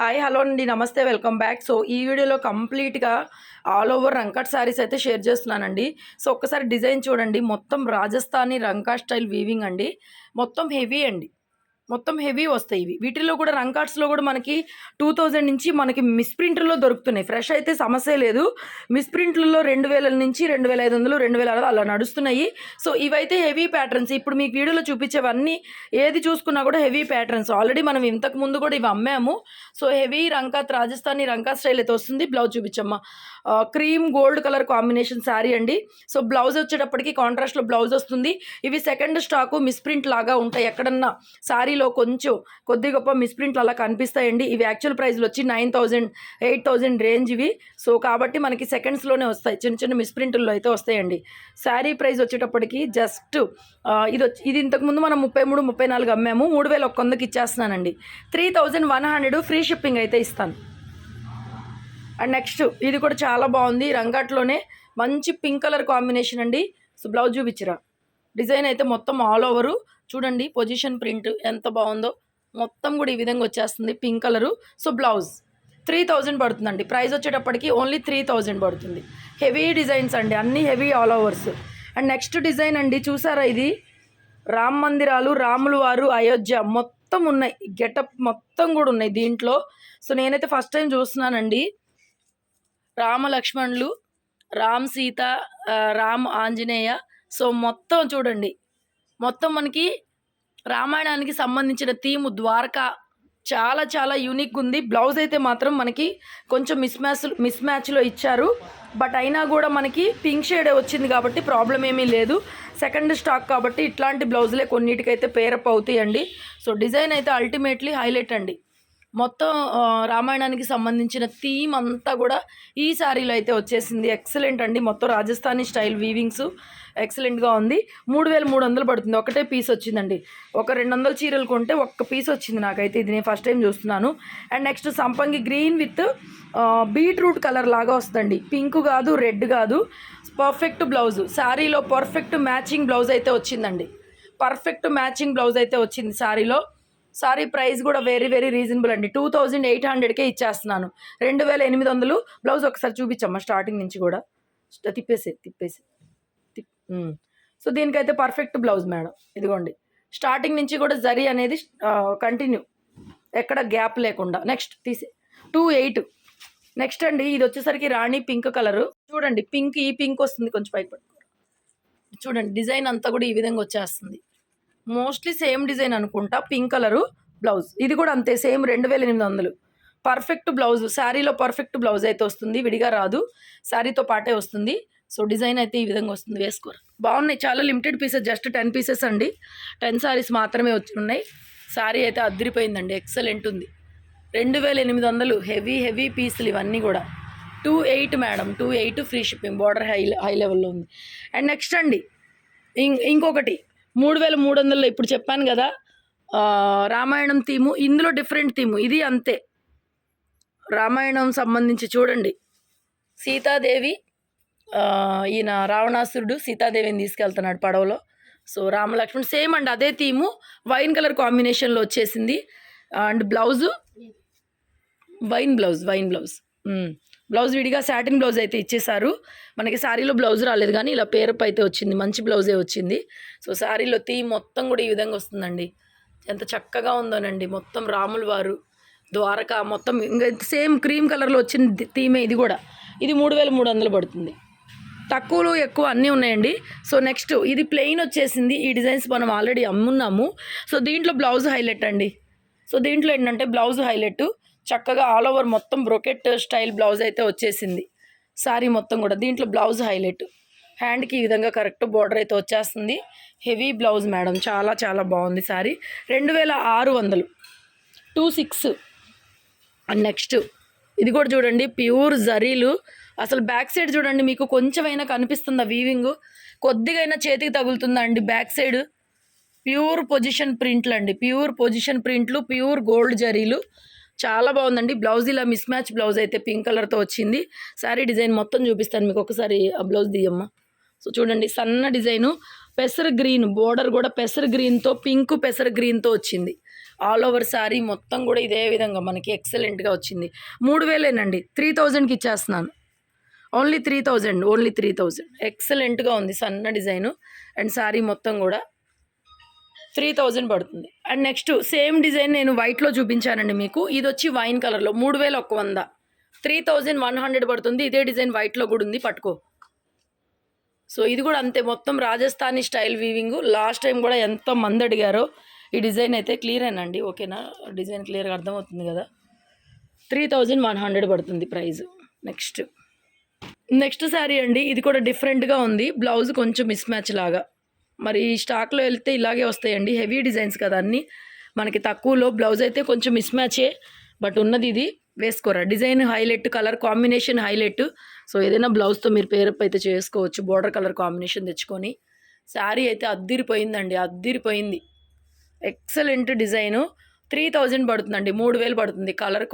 Hi hello అండి. నమస్తే welcome back. So ఈ వీడియోలో కంప్లీట్గా ఆల్ ఓవర్ రంకట్ శారీస్ అయితే షేర్ చేస్తున్నానండి. సో ఒక్కసారి డిజైన్ చూడండి. మొత్తం రాజస్థానీ రంకా స్టైల్ వీవింగ్ అండి. మొత్తం హెవీ అండి. మొత్తం హెవీ వస్తాయి ఇవి. వీటిల్లో కూడా రంకాట్స్లో కూడా మనకి టూ థౌజండ్ నుంచి మనకి మిస్ప్రింట్లో దొరుకుతున్నాయి. ఫ్రెష్ అయితే సమస్య లేదు. మిస్ప్రింట్లలో రెండు వేల నుంచి రెండు వేల ఐదు వందలు రెండు వేల అలా నడుస్తున్నాయి. సో ఇవైతే హెవీ ప్యాటర్న్స్. ఇప్పుడు మీకు వీడియోలో చూపించేవన్నీ ఏది చూసుకున్నా కూడా హెవీ ప్యాటర్న్స్. ఆల్రెడీ మనం ఇంతకు ముందు కూడా ఇవి అమ్మాము. సో హెవీ రంకాత్ రాజస్థానీ రంకా స్టైల్ అయితే వస్తుంది. Blouse చూపించమ్మా. Cream gold colour combination sari అండి. సో బ్లౌజ్ వచ్చేటప్పటికి కాంట్రాస్ట్లో బ్లౌజ్ వస్తుంది. ఇవి సెకండ్ స్టాకు మిస్ప్రింట్ లాగా ఉంటాయి. ఎక్కడన్నా శారీలో కొంచెం కొద్ది గొప్ప మిస్ప్రింట్లు అలా కనిపిస్తాయండి. ఇవి యాక్చువల్ ప్రైస్లు వచ్చి nine thousand eight thousand range ఇవి. సో కాబట్టి మనకి సెకండ్స్లోనే వస్తాయి. చిన్న చిన్న మిస్ప్రింట్లో అయితే వస్తాయండి. శారీ ప్రైస్ వచ్చేటప్పటికి జస్ట్ ఇది వచ్చి ఇది ఇంతకుముందు మనం ముప్పై మూడు ముప్పై నాలుగు అమ్మాము. మూడు వేల ఒక్క వందకి ఇచ్చేస్తున్నానండి. Three thousand one hundred free shipping అయితే ఇస్తాను. అండ్ నెక్స్ట్ ఇది కూడా చాలా బాగుంది. రంగాట్లోనే మంచి పింక్ కలర్ కాంబినేషన్ అండి. సో బ్లౌజ్ చూపించరా? డిజైన్ అయితే మొత్తం ఆల్ ఓవరు. చూడండి పొజిషన్ ప్రింట్ ఎంత బాగుందో. మొత్తం కూడా ఈ విధంగా వచ్చేస్తుంది pink colour. So blouse three thousand పడుతుందండి. ప్రైస్ వచ్చేటప్పటికి ఓన్లీ త్రీ థౌజండ్ పడుతుంది. హెవీ డిజైన్స్ అండి అన్నీ heavy all overs. And next design అండి చూసారా ఇది? రామ్ మందిరాలు రాములు వారు అయోధ్య మొత్తం ఉన్నాయి. గెటప్ మొత్తం కూడా ఉన్నాయి దీంట్లో. సో నేనైతే ఫస్ట్ టైం చూస్తున్నానండి. రామ లక్ష్మణులు రామ్ సీత రామ్ ఆంజనేయ సో మొత్తం చూడండి. మొత్తం మనకి రామాయణానికి సంబంధించిన థీము ద్వారకా చాలా చాలా యూనిక్ ఉంది. బ్లౌజ్ అయితే మాత్రం మనకి కొంచెం మిస్ మ్యాచ్ మిస్ మ్యాచ్లో ఇచ్చారు. బట్ అయినా కూడా మనకి పింక్ షేడే వచ్చింది కాబట్టి ప్రాబ్లం ఏమీ లేదు. సెకండ్ స్టాక్ కాబట్టి ఇట్లాంటి బ్లౌజులే కొన్నిటికైతే పేరప్ అవుతాయండి. సో డిజైన్ అయితే అల్టిమేట్లీ హైలైట్ అండి. మొత్తం రామాయణానికి సంబంధించిన థీమ్ అంతా కూడా ఈ శారీలో అయితే వచ్చేసింది. ఎక్సలెంట్ అండి. మొత్తం రాజస్థానీ స్టైల్ వీవింగ్స్ ఎక్సలెంట్గా ఉంది. మూడు వేల మూడు వందలు పడుతుంది. ఒకటే పీస్ వచ్చిందండి. ఒక రెండు వందల చీరలు కొంటే ఒక్క పీస్ వచ్చింది నాకైతే. ఇది నేను ఫస్ట్ టైం చూస్తున్నాను. అండ్ నెక్స్ట్ సంపంగి గ్రీన్ విత్ బీట్రూట్ కలర్ లాగా వస్తుందండి. పింక్ కాదు రెడ్ కాదు. పర్ఫెక్ట్ బ్లౌజ్ శారీలో పర్ఫెక్ట్ మ్యాచింగ్ బ్లౌజ్ అయితే వచ్చిందండి. పర్ఫెక్ట్ మ్యాచింగ్ బ్లౌజ్ అయితే వచ్చింది శారీలో సారీ ప్రైస్ కూడా వెరీ వెరీ రీజనబుల్ అండి. టూ థౌజండ్ ఎయిట్ హండ్రెడ్కే ఇచ్చేస్తున్నాను. రెండు వేల ఎనిమిది వందలు. బ్లౌజ్ ఒకసారి చూపించమ్మా స్టార్టింగ్ నుంచి కూడా. తిప్పేసి తిప్పేసి సో దీనికైతే పర్ఫెక్ట్ బ్లౌజ్ మేడం. ఇదిగోండి. స్టార్టింగ్ నుంచి కూడా జరీ అనేది కంటిన్యూ ఎక్కడ గ్యాప్ లేకుండా. నెక్స్ట్ తీసే. టూ ఎయిట్ నెక్స్ట్ అండి ఇది వచ్చేసరికి రాణి పింక్ కలరు. చూడండి పింక్ ఈ పింక్ వస్తుంది కొంచెం పైకి పట్టుకో. చూడండి డిజైన్ అంతా కూడా ఈ విధంగా వచ్చేస్తుంది. మోస్ట్లీ సేమ్ డిజైన్ అనుకుంటా. Pink colour blouse. ఇది కూడా అంతే సేమ్ రెండు వేల ఎనిమిది వందలు. పర్ఫెక్ట్ బ్లౌజ్ శారీలో పర్ఫెక్ట్ బ్లౌజ్ అయితే వస్తుంది. విడిగా రాదు. శారీతో పాటే వస్తుంది. సో డిజైన్ అయితే ఈ విధంగా వస్తుంది. వేసుకోరు. బాగున్నాయి. చాలా limited pieces just ten pieces అండి. టెన్ శారీస్ మాత్రమే వచ్చి ఉన్నాయి. శారీ అయితే అద్దరిపోయిందండి. ఎక్సలెంట్ ఉంది. రెండు వేల ఎనిమిది వందలు హెవీ హెవీ పీసులు ఇవన్నీ కూడా. Two eight madam two eight free shipping. Border high high లెవెల్లో ఉంది. అండ్ నెక్స్ట్ అండి. ఇంకొకటి. మూడు వేల మూడు వందల్లో ఇప్పుడు చెప్పాను కదా రామాయణం థీము ఇందులో డిఫరెంట్ థీము ఇది అంతే. రామాయణం సంబంధించి చూడండి. సీతాదేవి ఈయన రావణాసురుడు సీతాదేవిని తీసుకెళ్తున్నాడు పడవలో. సో రామలక్ష్మణ్ సేమ్ అండి అదే థీము వైన్ కలర్ కాంబినేషన్లో వచ్చేసింది. And blouse? Wine blouse wine blouse. Blouse విడిగా శాటిన్ బ్లౌజ్ అయితే ఇచ్చేసారు మనకి శారీలో బ్లౌజ్ రాలేదు కానీ ఇలా పేరప్ అయితే వచ్చింది. మంచి బ్లౌజే వచ్చింది. సో శారీలో తీ మొత్తం కూడా ఈ విధంగా వస్తుందండి. ఎంత చక్కగా ఉందోనండి. మొత్తం రాముల వారు ద్వారకా మొత్తం ఇంకా సేమ్ క్రీమ్ కలర్లో వచ్చిన థీమే ఇది కూడా. ఇది మూడు వేల మూడు వందలు పడుతుంది. తక్కువలో ఎక్కువ అన్నీ ఉన్నాయండి. సో నెక్స్ట్ ఇది ప్లెయిన్ వచ్చేసింది. ఈ డిజైన్స్ మనం ఆల్రెడీ అమ్మున్నాము. సో దీంట్లో బ్లౌజ్ హైలైట్ అండి. సో దీంట్లో ఏంటంటే బ్లౌజ్ హైలైట్. చక్కగా ఆల్ ఓవర్ మొత్తం బ్రొకెట్ స్టైల్ బ్లౌజ్ అయితే వచ్చేసింది. సారీ మొత్తం కూడా దీంట్లో బ్లౌజ్ హైలైట్ హ్యాండ్కి ఈ విధంగా కరెక్ట్ బార్డర్ అయితే వచ్చేస్తుంది. హెవీ బ్లౌజ్ మేడం చాలా చాలా బాగుంది సారీ రెండు వేల ఆరు వందలు. టూ సిక్స్ అండ్ నెక్స్ట్ ఇది కూడా చూడండి ప్యూర్ జరీలు అసలు బ్యాక్ సైడ్ చూడండి మీకు కొంచెమైనా కనిపిస్తుందా వీవింగ్ కొద్దిగైనా చేతికి తగులుతుందా అండి బ్యాక్ సైడ్ ప్యూర్ పొజిషన్ ప్రింట్లు అండి ప్యూర్ పొజిషన్ ప్రింట్లు ప్యూర్ గోల్డ్ జరీలు చాలా బాగుందండి. బ్లౌజ్ ఇలా మిస్ మ్యాచ్ బ్లౌజ్ అయితే పింక్ కలర్తో వచ్చింది. శారీ డిజైన్ మొత్తం చూపిస్తాను మీకు ఒకసారి ఆ బ్లౌజ్ దియమ్మ సో చూడండి సన్న డిజైను పెసర్ గ్రీన్ బోర్డర్ కూడా పెసర్ గ్రీన్తో పింక్ పెసర్ గ్రీన్తో వచ్చింది. ఆల్ ఓవర్ శారీ మొత్తం కూడా ఇదే విధంగా మనకి ఎక్సలెంట్గా వచ్చింది. మూడు వేలేనండి త్రీ థౌజండ్కి ఇచ్చేస్తున్నాను. Only three thousand only three thousand ఎక్సలెంట్గా ఉంది సన్న డిజైను. అండ్ శారీ మొత్తం కూడా త్రీ థౌజండ్ పడుతుంది. అండ్ నెక్స్ట్ సేమ్ డిజైన్ నేను వైట్లో చూపించానండి మీకు. ఇది వచ్చి వైన్ కలర్లో మూడు వేల ఒక్క వంద. త్రీ థౌజండ్ వన్ హండ్రెడ్ పడుతుంది. ఇదే డిజైన్ వైట్లో కూడా ఉంది పట్టుకో. సో ఇది కూడా అంతే మొత్తం Rajasthani style weaving. Last time కూడా ఎంత మంది అడిగారో ఈ డిజైన్ అయితే క్లియర్ అండి ఓకేనా? డిజైన్ క్లియర్గా అర్థమవుతుంది కదా? త్రీ థౌజండ్ వన్ హండ్రెడ్ పడుతుంది ప్రైస్. నెక్స్ట్. నెక్స్ట్ శారీ అండి ఇది కూడా డిఫరెంట్గా ఉంది. బ్లౌజ్ కొంచెం మిస్ మ్యాచ్ లాగా. మరి స్టాక్లో వెళ్తే ఇలాగే వస్తాయండి. హెవీ డిజైన్స్ కదా అన్నీ. మనకి తక్కువలో బ్లౌజ్ అయితే కొంచెం మిస్ మ్యాచే బట్ ఉన్నది ఇది. వేసుకోరా? Design highlight colour combination highlight. So ఏదైనా బ్లౌజ్తో మీరు పేరప్ అయితే చేసుకోవచ్చు బోర్డర్ కలర్ కాంబినేషన్ తెచ్చుకొని. శారీ అయితే అద్దిరిపోయిందండి అద్దిరిపోయింది. Excellent design. త్రీ థౌజండ్ పడుతుందండి మూడు వేలు పడుతుంది. కలర్